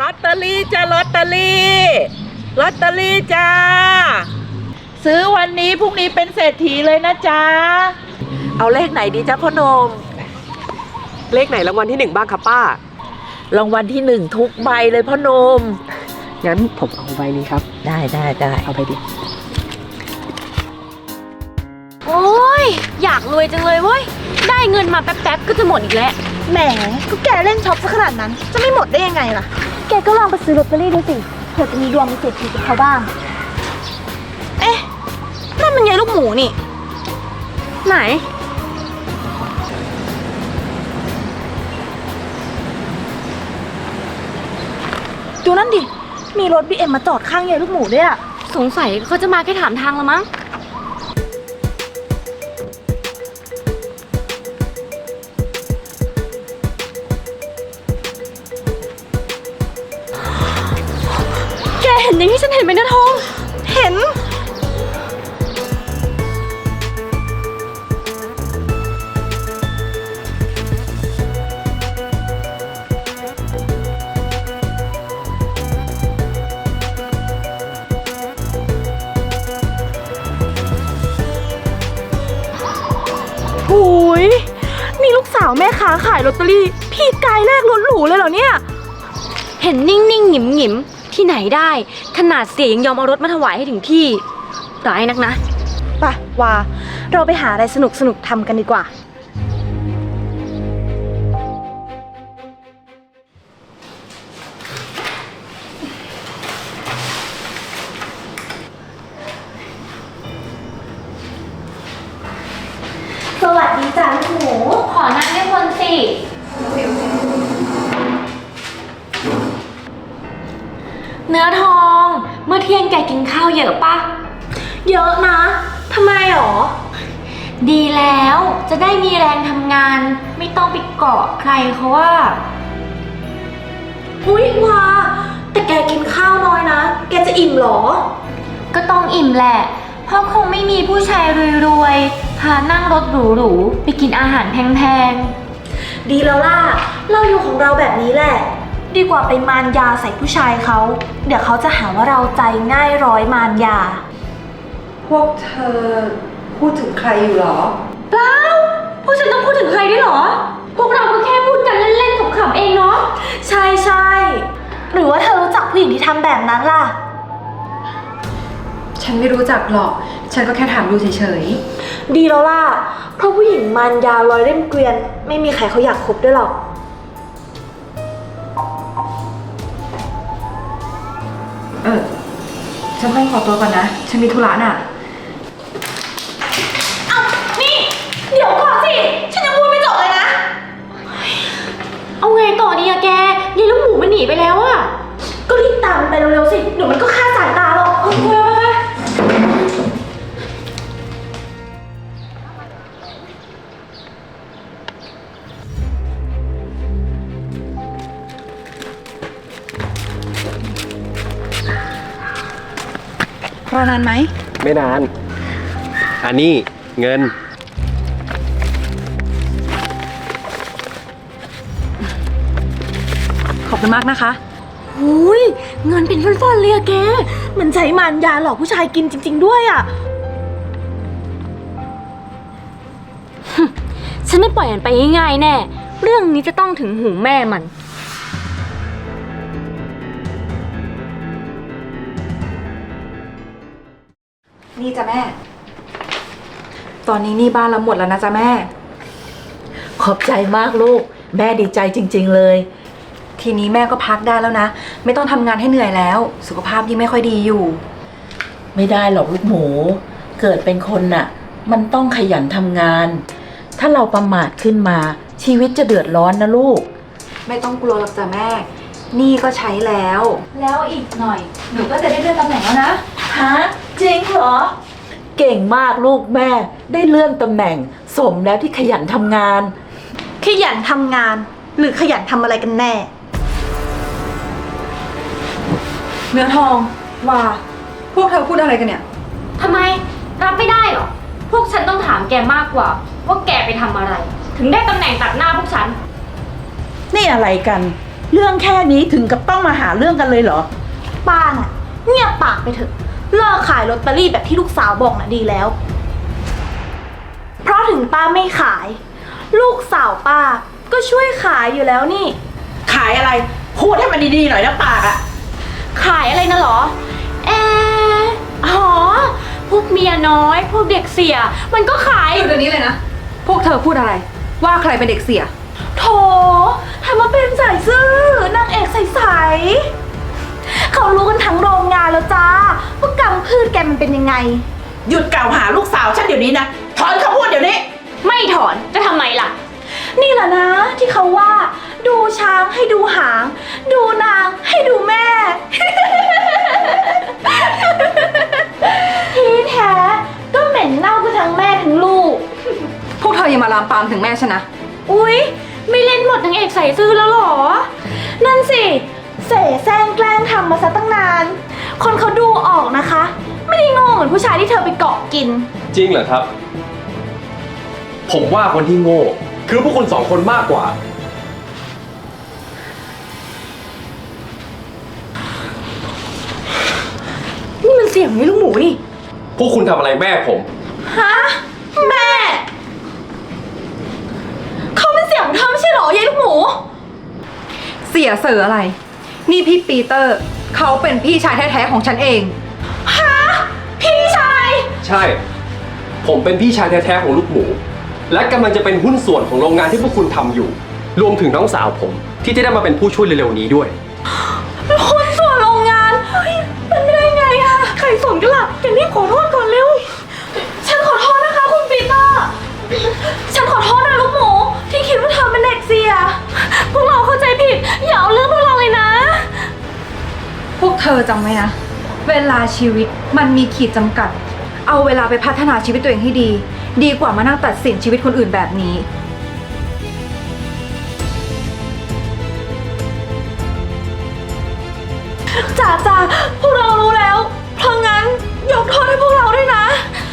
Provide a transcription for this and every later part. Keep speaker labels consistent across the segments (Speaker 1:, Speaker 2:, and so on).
Speaker 1: ลอตเตอรี่จ้าลอตเตอรี่ลอตเตอรี่จ้า ซื้อวันนี้พรุ่งนี้เป็นเศรษฐีเลยนะจ๊ะเอาเลขไหนดีจ้าพ่อหนม
Speaker 2: เลขไหนรางวัลที่หนึ่งบ้างครับป้า
Speaker 1: รางวัลที่หนึ่งทุกใบเลยพ่อหนม
Speaker 2: งั้นผมเอาใบนี้ครับ
Speaker 1: ได้ได้ได้
Speaker 2: เอาไปดิ
Speaker 3: โอ้ย อยากรวยจังเลยเว้ย ได้เงินมาแป๊บๆ ก็จะหมดอีกแล้ว
Speaker 4: แหมก็แกเล่นช็อปซะขนาดนั้น จะไม่หมดได้ยังไงล่ะ
Speaker 3: แกก็ลองไปซื้อลอตเตอรี่ดูสิเผื่อจะมีดวงเป็นเศรษฐีกับเขาบ้าง
Speaker 4: เอ๊ะนั่นมันยายลูกหมูนี่
Speaker 3: ไหน
Speaker 4: ดูนั่นดิ มีรถบีเอ็มมาจอดข้างยายลูกหมูด้วยอะ
Speaker 3: สงสัยเขาจะมาแค่ถามทางละมั้ง
Speaker 4: ค้าขายลอตเตอรี่ พี่กายแรกรถหรูเลยเหรอเนี่ย
Speaker 3: เห็นนิ่งๆหงิมหงิมๆที่ไหนได้ ขนาดเสียยังยอมเอารถมาถวายให้ถึงที่ร้ายนักนะ
Speaker 4: ไปว่าเราไปหาอะไรสนุกสนุกๆทำกันดีกว่า สิ
Speaker 3: เนื้อทอง เมื่อเที่ยงแกกินข้าวเยอะปะ
Speaker 4: เยอะนะทำไมหรอ
Speaker 3: ดีแล้วจะได้มีแรงทำงาน ไม่ต้องไปเกาะใครเขาว่า
Speaker 4: อุ้ยว่าแต่แกกินข้าวน้อยนะ แกจะอิ่มเหรอ
Speaker 3: ก็ต้องอิ่มแหละ เพราะคงไม่มีผู้ชายรวยๆ พานั่งรถหรูๆ ไปกินอาหารแพง
Speaker 4: ดีแล้วล่ะ เราอยู่ของเราแบบนี้แหละ ดีกว่าไปมารยาใส่ผู้ชายเขา เดี๋ยวเขาจะหาว่าเราใจง่ายร้อยมารยา
Speaker 5: พวกเธอพูดถึงใครอยู่หรอ
Speaker 3: ๆเปล่าพวกฉันต้องพูดถึงใครด้วยเหรอ พวกเราก็แค่พูดกันเล่นๆขำๆเองเนาะ
Speaker 4: ใช่ใช่ หรือว่าเธอรู้จักผู้หญิงที่ทำแบบนั้นล่ะ
Speaker 5: ฉันไม่รู้จักหรอก ฉันก็แค่ถามดูเฉย
Speaker 4: ดีแล้วล่ะ เพราะผู้หญิงมารยาร้อยเล่มเกวียน ไม่มีใครเขาอยากคบด้วยหรอก
Speaker 5: ๆ เออ ฉันต้องขอตัวก่อนนะ ฉันมีธุระน่ะ
Speaker 4: นี่ เดี๋ยวก่อนสิ ฉันยังพูดไม่จบเลยนะ
Speaker 3: เอาไงต่อดีอะแกยายลูกหมูมันหนีไปแล้วอะ
Speaker 4: ก็รีบตามมันไปเร็วๆสิ เดี๋ยวมันก็ฆ่าสายตาหรอก เออไปไร
Speaker 5: อนานไหม
Speaker 6: ไม่นาน อันนี้เงิน
Speaker 5: ขอบคุณมากนะคะ
Speaker 4: หุยเงินเป็นฟ่อนๆเลยอะแก มันใช้มารยาหลอกผู้ชายกินจริง ๆ ด้วยอะ
Speaker 3: ฉันไม่ปล่อยมันไปง่ายๆแน่ เรื่องนี้จะต้องถึงหูแม่มัน
Speaker 5: นี่จ้ะแม่ ตอนนี้หนี่บ้านเราหมดแล้วนะจ๊ะแม่
Speaker 1: ขอบใจมากลูก แม่ดีใจจริง ๆเลย
Speaker 5: ทีนี้แม่ก็พักได้แล้วนะ ไม่ต้องทำงานให้เหนื่อยแล้ว สุขภาพยิ่งไม่ค่อยดีอยู่
Speaker 1: ไม่ได้หรอกลูกหมู เกิดเป็นคนน่ะ มันต้องขยันทำงาน ถ้าเราประมาทขึ้นมา ชีวิตจะเดือดร้อนนะลูก
Speaker 5: ไม่ต้องกลัวหรอกจ้ะแม่หนี่ก็ใช้แล้ว แล้วอีกหน่อย หนูก็จะได้เลื่อนตำแหน่งแล้วนะ
Speaker 1: ฮะจริงเหรอ เก่งมากลูกแม่ ได้เลื่อนตำแหน่ง สมแล้วที่ขยันทำงาน
Speaker 4: ขยันทำงาน หรือขยันทำอะไรกันแน่
Speaker 5: เนื้อทองว่าพวกเธอพูดอะไรกันเนี่ย
Speaker 3: ทำไมรับไม่ได้เหรอ พวกฉันต้องถามแกมากกว่า ว่าแกไปทำอะไร ถึงได้ตำแหน่งตัดหน้าพวกฉัน
Speaker 1: นี่อะไรกัน เรื่องแค่นี้ถึงกับต้องมาหาเรื่องกันเลยเหรอ
Speaker 4: ป้าน่ะ เงียบปากไปเถอะ เลิกขายลอตเตอรี่แบบที่ลูกสาวบอกน่ะดีแล้ว เพราะถึงป้าไม่ขาย ลูกสาวป้าก็ช่วยขายอยู่แล้วนี่
Speaker 1: ขายอะไร พูดให้มันดีๆหน่อยนะปากอะ
Speaker 3: ขายอะไรนะเหรอ เอออ๋อพวกเมียน้อย พวกเด็กเสีย มันก็ขาย
Speaker 5: หยุดเดี๋ยวนี้เลยนะ พวกเธอพูดอะไร ว่าใครเป็นเด็กเสีย
Speaker 4: โถทำมาเป็นสายซื่อนางเอกใสๆ เขารู้กันทั้งโรงงานแล้วจ้าว่ากรรมพืชแกมันเป็นยังไง
Speaker 1: หยุดกล่าวหาลูกสาวฉันเดี๋ยวนี้นะ ถอนคำพูดเดี๋ยวนี้
Speaker 3: ไม่ถอนจะทำไมล่ะ
Speaker 4: นี่แหละนะ ที่เขาว่า ดูช้างให้ดูหาง ดูนางให้ดูแม่ ที่แท้ก็เหม็นเน่ากันทั้งแม่ทั้งลูก
Speaker 5: พวกเธออย่ามาลามปามถึงแม่ฉันนะ
Speaker 3: อุ๊ย ไม่เล่นหมดนางเอกใส่ซื่อแล้วเหรอ
Speaker 4: นั่นสิ เสแสร้งแกล้งทำ มาซะตั้งนาน คนเขาดูออกนะคะ ไม่ได้โง่เหมือนผู้ชายที่เธอไปเกาะกิน
Speaker 6: จริงเหรอครับ ผมว่าคนที่โง่ คือพวกคุณสองคนมากกว่า
Speaker 4: นี่มันเสียงไอ้ลูกหมูนี่
Speaker 6: พวกคุณทำอะไรแม่ผม
Speaker 4: ฮะ แม่ เขาเป็นเสียงของเธอไม่ใช่เหรอยายลูกหมู
Speaker 5: เสียเสืออะไร นี่พี่ปีเตอร์ เขาเป็นพี่ชายแท้ๆของฉันเอง
Speaker 4: ฮะ พี่ชาย
Speaker 6: ใช่ ผมเป็นพี่ชายแท้ๆของลูกหมู และกำลังจะเป็นหุ้นส่วนของโรงงานที่พวกคุณทำอยู่ รวมถึงน้องสาวผม ที่จะได้มาเป็นผู้ช่วยเร็วๆนี้ด้วย
Speaker 4: คนส่วนโรงงานเฮ้ยเป็นไม่ได้ไงอะใครสนกันล่ะแกรีบขอโทษก่อนเร็ว ฉันขอโทษนะคะคุณปีเตอร์ ฉันขอโทษนะลูกหมู ที่คิดว่าเธอเป็นเด็กเสีย พวกเราเข้าใจผิด อย่าเอาเรื่อง พวกเธ
Speaker 5: อจำไว้นะ เวลาชีวิตมันมีขีดจำกัด เอาเวลาไปพัฒนาชีวิตตัวเองให้ดี ดีกว่ามานั่งตัดสินชีวิตคนอื่นแบบนี้
Speaker 4: จ่าจ่าพวกเรารู้แล้ว เพราะงั้นยกโทษให้พวกเราด้วยนะ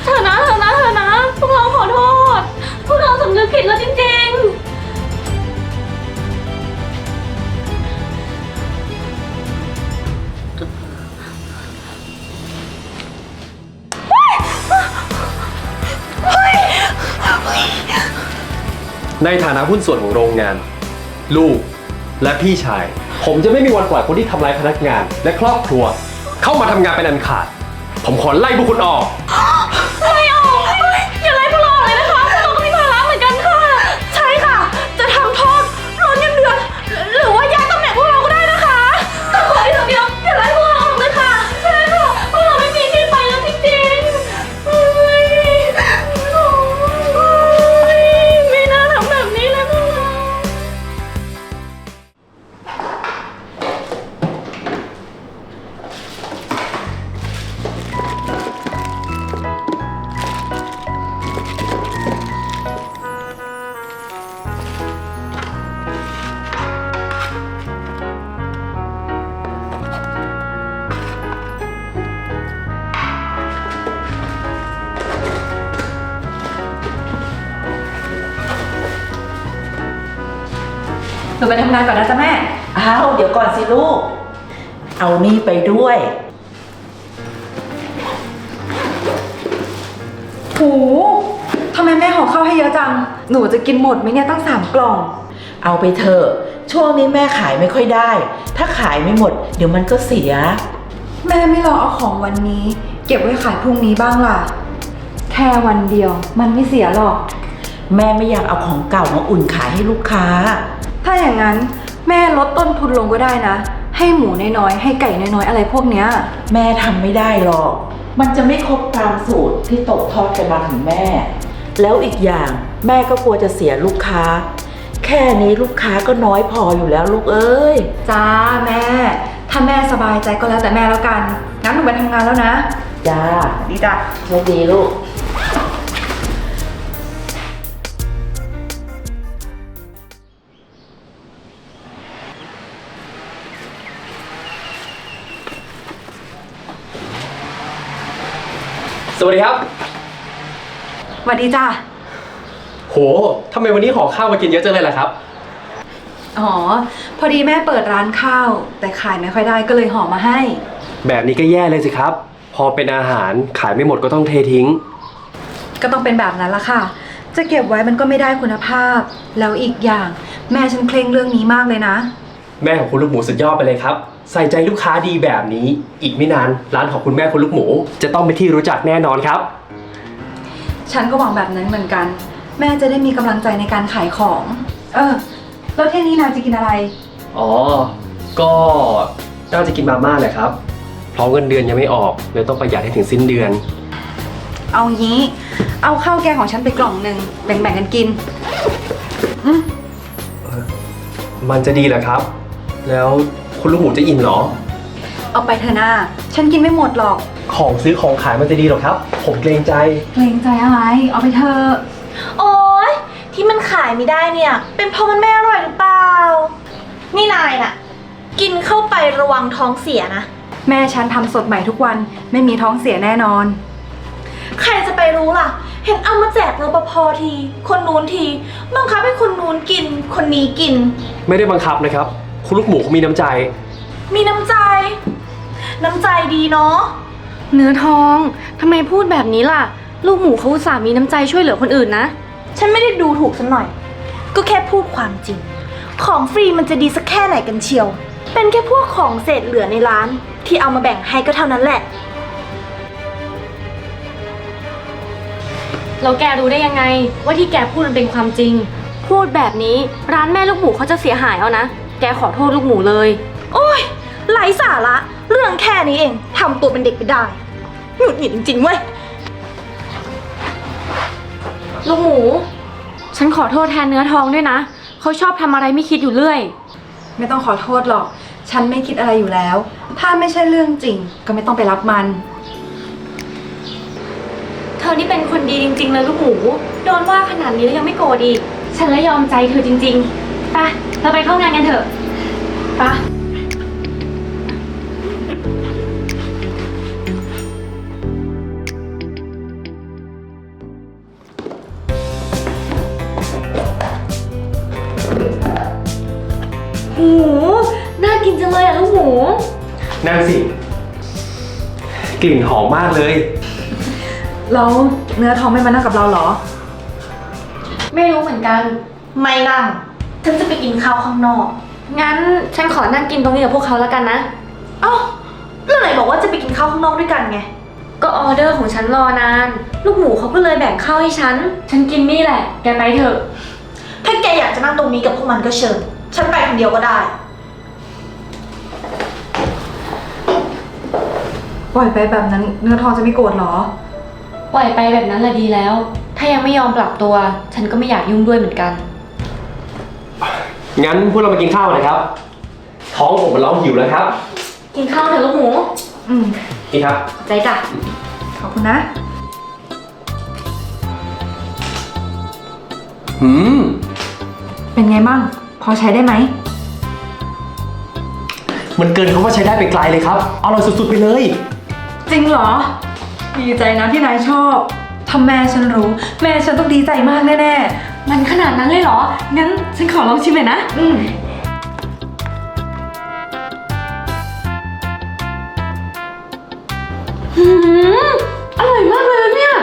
Speaker 3: เธอนะเธอนะเธอนะ พวกเราขอโทษ พวกเราสำนึกผิดแล้วจ
Speaker 6: ในฐานะหุ้นส่วนของโรงงาน ลูกและพี่ชาย ผมจะไม่มีวันปล่อยคนที่ทำร้ายพนักงาน และครอบครัว เข้ามาทำงานเป็นอันขาด ผมขอไล่พวกคุณออก
Speaker 5: นูไปทำงานก่อนนะจ๊ะแม่
Speaker 1: อ้าวเดี๋ยวก่อนสิลูก เอานี่ไปด้วย
Speaker 5: โหทำไมแม่ห่อข้าวให้เยอะจัง หนูจะกินหมดไหมเนี่ยตั้งสามกล่อง
Speaker 1: เอาไปเถอะช่วงนี้แม่ขายไม่ค่อยได้ ถ้าขายไม่หมด เดี๋ยวมันก็เสีย
Speaker 5: แม่ไม่รอเอาของวันนี้ เก็บไว้ขายพรุ่งนี้บ้างล่ะ แค่วันเดียว มันไม่เสียหรอก
Speaker 1: แม่ไม่อยากเอาของเก่ามาอุ่นขายให้ลูกค้า
Speaker 5: ถ้าอย่างนั้นแม่ลดต้นทุนลงก็ได้นะ ให้หมูน้อยๆให้ไก่น้อยๆอะไรพวกเนี้ย
Speaker 1: แม่ทำไม่ได้หรอก มันจะไม่ครบตามสูตรที่ตกทอดกันมาถึงแม่ แล้วอีกอย่างแม่ก็กลัวจะเสียลูกค้า แค่นี้ลูกค้าก็น้อยพออยู่แล้วลูกเอ้ย
Speaker 5: จ้าแม่ ถ้าแม่สบายใจก็แล้วแต่แม่แล้วกัน งั้นหนูไปทำงานแล้วนะ
Speaker 1: จ้าดีจ้ะโชคดีลูก
Speaker 6: สวัสดีครับ
Speaker 5: สวัสดีจ้า
Speaker 6: โหทำไมวันนี้ห่อข้าวมากินเยอะจังเลยล่ะครับ
Speaker 5: อ๋อ พอดีแม่เปิดร้านข้าว แต่ขายไม่ค่อยได้ก็เลยห่อมาให้
Speaker 6: แบบนี้ก็แย่เลยสิครับ พอเป็นอาหารขายไม่หมดก็ต้องเททิ้ง
Speaker 5: ก็ต้องเป็นแบบนั้นละค่ะ จะเก็บไว้มันก็ไม่ได้คุณภาพ แล้วอีกอย่าง แม่ฉันเคร่งเรื่องนี้มากเลยนะ
Speaker 6: แม่ของคุณลูกหมูสุดยอดไปเลยครับ ใส่ใจลูกค้าดีแบบนี้ อีกไม่นานร้านของคุณแม่คุณลูกหมู จะต้องเป็นที่รู้จักแน่นอนครับ
Speaker 5: ฉันก็หวังแบบนั้นเหมือนกัน แม่จะได้มีกำลังใจในการขายของ เออ แล้วเที่ยงนี้นายจะกินอะไร
Speaker 6: อ๋อ ก็น่าจะกินมาม่าแหละครับ เพราะเงินเดือนยังไม่ออกเลยต้องประหยัดให้ถึงสิ้นเดือน
Speaker 5: เอางี้ เอาข้าวแกงของฉันไปกล่องหนึ่งแบ่งๆกันกิน
Speaker 6: มันจะดีเหรอครับ แล้ว คุณลูกหมูจะอิ่มเหรอ
Speaker 5: เอาไปเถอะนาฉันกินไม่หมดหรอก
Speaker 6: ของซื้อของขายมันจะดีเหรอครับ ผมเกรงใจ
Speaker 5: เกรงใจอะไร เอาไปเถอะ
Speaker 4: โอ๊ย ที่มันขายไม่ได้เนี่ย เป็นเพราะมันไม่อร่อยหรือเปล่า นี่นายน่ะ กินเข้าไประวังท้องเสียนะ
Speaker 5: แม่ฉันทำสดใหม่ทุกวันไม่มีท้องเสียแน่นอน
Speaker 4: ใครจะไปรู้ล่ะ เห็นเอามาแจกรปภที คนนู้นที บังคับให้คนนู้นกิน คนนี้กิน
Speaker 6: ไม่ได้บังคับนะครับ คุณลูกหมูเขามีน้ำใจ
Speaker 4: มีน้ำใจ น้ำใจดีเนาะ
Speaker 3: เนื้อทองทำไมพูดแบบนี้ล่ะ ลูกหมูเขาอุตส่าห์มีน้ำใจช่วยเหลือคนอื่นนะ
Speaker 4: ฉันไม่ได้ดูถูกสักหน่อย ก็แค่พูดความจริง ของฟรีมันจะดีสักแค่ไหนกันเชียว เป็นแค่พวกของเศษเหลือในร้าน ที่เอามาแบ่งให้ก็เท่านั้นแหละ
Speaker 3: แล้วแกรู้ได้ยังไง ว่าที่แกพูดมันเป็นความจริง พูดแบบนี้ร้านแม่ลูกหมูเขาจะเสียหายเอานะ แกขอโทษลูกหมูเลย
Speaker 4: โอ้ยไร้สาระ เรื่องแค่นี้เองทำตัวเป็นเด็กไปได้หงุดหงิดจริงๆเว้ย
Speaker 3: ลูกหมู ฉันขอโทษแทนเนื้อทองด้วยนะ เขาชอบทำอะไรไม่คิดอยู่เรื่อย
Speaker 5: ไม่ต้องขอโทษหรอก ฉันไม่คิดอะไรอยู่แล้ว ถ้าไม่ใช่เรื่องจริง ก็ไม่ต้องไปรับมัน
Speaker 3: เธอนี่เป็นคนดีจริง ๆ เลยลูกหมู โดนว่าขนาดนี้แล้วยังไม่โกรธอีก ฉันละยอมใจเธอจริงๆไป เราไปเข้างานกันเถอะไปหูน่ากินจังเลยอะลูกหมู
Speaker 6: นั่นสิ กลิ่นหอมมากเลย
Speaker 5: แล้วเนื้อทองไม่มานั่งกับเราเหรอ
Speaker 3: ไม่รู้เหมือนกัน
Speaker 4: ไม่นั่ง ฉันจะไปกินข้าวข้างนอก
Speaker 3: งั้นฉันขอนั่งกินตรงนี้กับพวกเขาแล้วกันนะ
Speaker 4: เอ้าเรื่องไหนบอกว่าจะไปกินข้าวข้างนอกด้วยกันไง
Speaker 3: ก็ออเดอร์ของฉันรอนาน ลูกหมูเขาก็เลยแบ่งข้าวให้ฉัน ฉันกินนี่แหละ แกไปเถอะ
Speaker 4: ถ้าแกอยากจะนั่งตรงนี้กับพวกมันก็เชิญ ฉันไปคนเดียวก็ได้
Speaker 5: ปล่อยไปแบบนั้นเนื้อทองจะไม่โกรธเหรอ
Speaker 3: ปล่อยไปแบบนั้นแหละดีแล้ว ถ้ายังไม่ยอมปรับตัว ฉันก็ไม่อยากยุ่งด้วยเหมือนกัน
Speaker 6: งั้นพวกเราไปกินข้าวเลยครับ ท้องผมมันร้องหิวแล้วครับ
Speaker 3: กินข้าวเถอะลูกหมู
Speaker 5: อืม
Speaker 6: นี่ครับ
Speaker 3: ใจจ้ะ
Speaker 5: ขอบคุณนะ
Speaker 6: หืม
Speaker 5: เป็นไงมั่งพอใช้ได้ไหม
Speaker 6: มันเกินคำว่าใช้ได้ไปไกลเลยครับ อร่อยสุดๆไปเลย
Speaker 5: จริงเหรอ ดีใจนะที่นายชอบ ถ้าแม่ฉันรู้ แม่ฉันต้องดีใจมากแน่
Speaker 3: มันขนาดนั้นเลยเหรอ งั้นฉันขอลองชิมหน่อยนะ
Speaker 5: ๆอืม
Speaker 3: หืมอร่อยมากเลยนะเนี่ย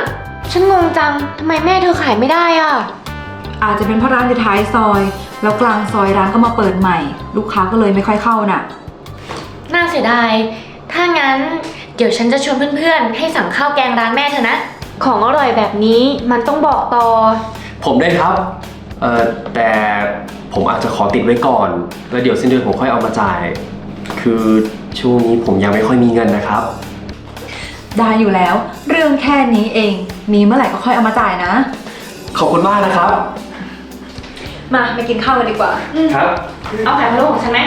Speaker 3: ฉันงงจัง ทำไมแม่เธอขายไม่ได้อะ
Speaker 5: อาจจะเป็นเพราะร้านอยู่ท้ายซอย แล้วกลางซอยร้านก็มาเปิดใหม่ ลูกค้าก็เลยไม่ค่อยเข้าน่ะ
Speaker 3: น่าเสียดาย ถ้างั้น เดี๋ยวฉันจะชวนเพื่อนๆ ให้สั่งข้าวแกงร้านแม่เธอนะ ของอร่อยแบบนี้มันต้องบอกต่อ
Speaker 6: ผมได้ครับเอ่อแต่ผมอาจจะขอติดไว้ก่อน แล้วเดี๋ยวสิ้นเดือนผมค่อยเอามาจ่าย คือช่วงนี้ผมยังไม่ค่อยมีเงินนะครับ
Speaker 5: ได้อยู่แล้ว เรื่องแค่นี้เอง มีเมื่อไหร่ก็ค่อยเอามาจ่ายนะ
Speaker 6: ขอบคุณมากนะครับ
Speaker 5: มาไปกินข้าวกันดีกว่า
Speaker 6: ครับ
Speaker 3: เอาไข่พะโล้ของฉันไหม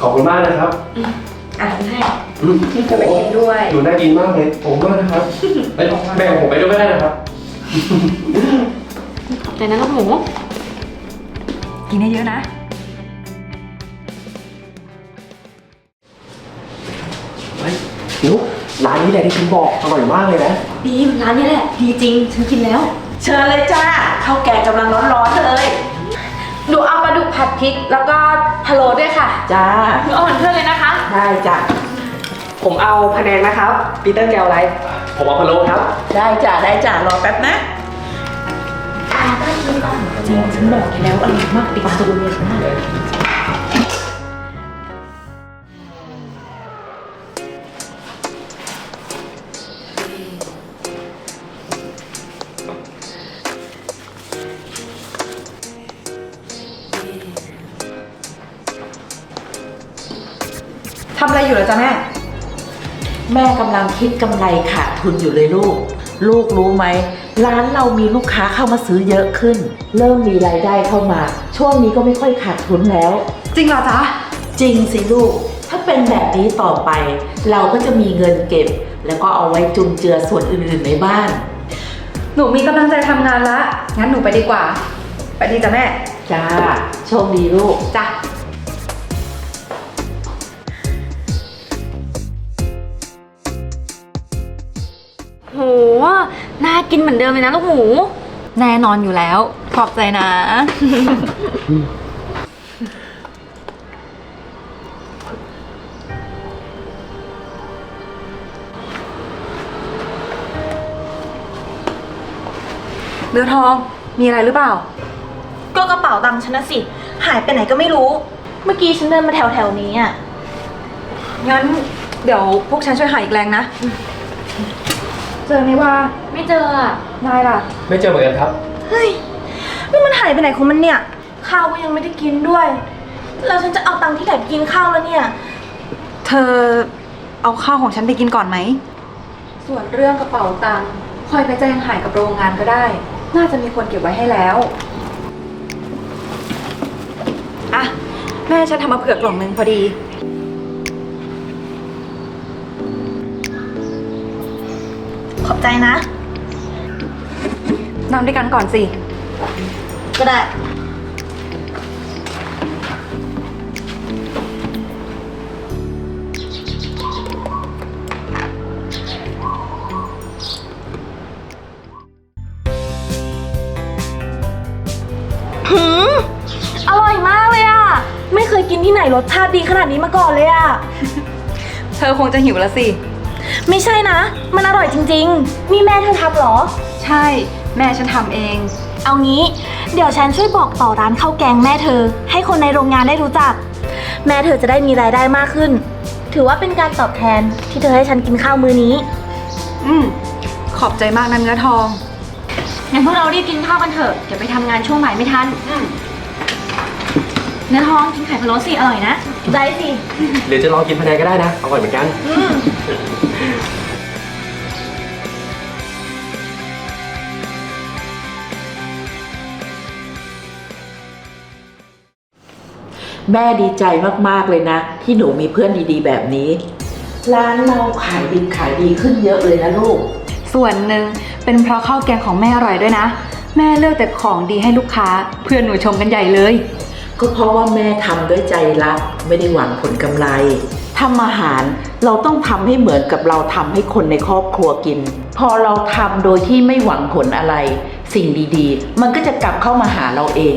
Speaker 6: ขอบคุณมากนะครับ
Speaker 5: อะ
Speaker 3: ให้
Speaker 6: อืม
Speaker 5: จะไปกินด้วย
Speaker 6: ดูน่ากินมากเลยผมมากนะครับ เอ้ยแบ่งผมไปด้วยก็ได้นะครับ
Speaker 3: แต่นั้นลูกหมู
Speaker 5: กินให้เยอะนะ
Speaker 6: เฮ้ยนุ๊กร้านนี้แหละที่คุณบอกอร่อยมากเลยนะ
Speaker 3: ดีร้านนี้แหละดีจริงฉันกินแล้ว
Speaker 1: เชิญเลยจ้าข้าวแกงกำลังร้อนๆเลย
Speaker 4: ดูเอาปลาดุก
Speaker 5: ผัดพริก แล้วก็พะโล้ด้วยค่ะ
Speaker 1: จ้า
Speaker 3: หนูเอาเหมือนเพื่อนเลยนะคะ
Speaker 1: ได้จ้ะ
Speaker 2: ผมเอาพะแนงนะครับ ปีเตอร์แกวอะไร
Speaker 6: ผมเอาพะโล้ครับ
Speaker 1: ได้จ้ะได้จ้ะรอแป๊บนะ จริงฉันบอกแกแล้วอร่อยมากปิดประตูเลยนะ
Speaker 5: ทำอะไรอยู่เหรอจ๊ะแม่
Speaker 1: แม่กำลังคิดกำไรขาดทุนอยู่เลยลูก ลูกรู้ไหม ร้านเรามีลูกค้าเข้ามาซื้อเยอะขึ้น เริ่มมีรายได้เข้ามา ช่วงนี้ก็ไม่ค่อยขาดทุนแล้ว
Speaker 5: จริงเหรอจ๊ะ
Speaker 1: จริงสิลูก ถ้าเป็นแบบนี้ต่อไป เราก็จะมีเงินเก็บ แล้วก็เอาไว้จุนเจือส่วนอื่นๆในบ้าน
Speaker 5: หนูมีกำลังใจทำงานละ งั้นหนูไปดีกว่า ไปดีจ้ะแม่
Speaker 1: จ้า โชคดีลูก
Speaker 5: จ้ะ
Speaker 3: กินเหมือนเดิมเลยนะลูกหมู
Speaker 5: แน่นอนอยู่แล้ว ขอบใจนะเนื้อทอง มีอะไรหรือเปล่า
Speaker 4: ก็กระเป๋าตังค์ฉันนะสิ หายไปไหนก็ไม่รู้ เมื่อกี้ฉันเดินมาแถวแถวๆนี้อะ
Speaker 5: งั้น เดี๋ยวพวกฉันช่วยหาอีกแรงนะ เจอไหมว่า
Speaker 3: ไม่เจออะ
Speaker 5: นายล่ะ
Speaker 6: ไม่เจอเหมือนกันครับ
Speaker 4: เฮ้ย นี่มันหายไปไหนของมันเนี่ย ข้าวก็ยังไม่ได้กินด้วย แล้วฉันจะเอาตังค์ที่ไหนไปกินข้าวแล้วเนี่ย
Speaker 5: เธอเอาข้าวของฉันไปกินก่อนไหม ส่วนเรื่องกระเป๋าตังค์คอยไปแจ้งหายกับโรงงานก็ได้ น่าจะมีคนเก็บไว้ให้แล้วอะแม่ฉันทำมาเผื่อกล่องนึงพอดี
Speaker 4: ขอบใจนะ
Speaker 5: นั่งด้วยกันก่อนสิ
Speaker 4: ก็ได้ หืม อร่อยมากเลยอะไม่เคยกินที่ไหนรสชาติดีขนาดนี้มาก่อนเลยอะ
Speaker 5: เธอคงจะหิวแล้วสิ
Speaker 4: ไม่ใช่นะ มันอร่อยจริง ๆ นี่แม่เธอทำเหรอ
Speaker 5: ใช่ แม่ฉันทำเอง
Speaker 4: เอางี้ เดี๋ยวฉันช่วยบอกต่อร้านข้าวแกงแม่เธอ ให้คนในโรงงานได้รู้จัก แม่เธอจะได้มีรายได้มากขึ้น ถือว่าเป็นการตอบแทนที่เธอให้ฉันกินข้าวมื้อนี้
Speaker 5: อืม ขอบใจมากนะเนื้อทอง
Speaker 3: งั้นพวกเรารีบกินข้าวกันเถอะ เดี๋ยวไปทำงานช่วงบ่ายไม่ทัน เนื้อทองกินไข่พะโล้สิอร่อยนะ
Speaker 4: ได้สิ
Speaker 6: หรือจะลองกินพะแนงก็ได้นะ อร่อยเหมือนกัน
Speaker 1: แม่ดีใจมากๆเลยนะ ที่หนูมีเพื่อนดีๆ แบบนี้ ร้านเราขายดีขายดีขึ้นเยอะเลยนะลูก
Speaker 5: ส่วนหนึ่งเป็นเพราะข้าวแกงของแม่อร่อยด้วยนะ แม่เลือกแต่ของดีให้ลูกค้า เพื่อนหนูชมกันใหญ่เลย
Speaker 1: ก็เพราะว่าแม่ทำด้วยใจรักไม่ได้หวังผลกำไรทำอาหารเราต้องทำให้เหมือนกับเราทำให้คนในครอบครัวกิน พอเราทำโดยที่ไม่หวังผลอะไร สิ่งดีๆ มันก็จะกลับเข้ามาหาเราเอง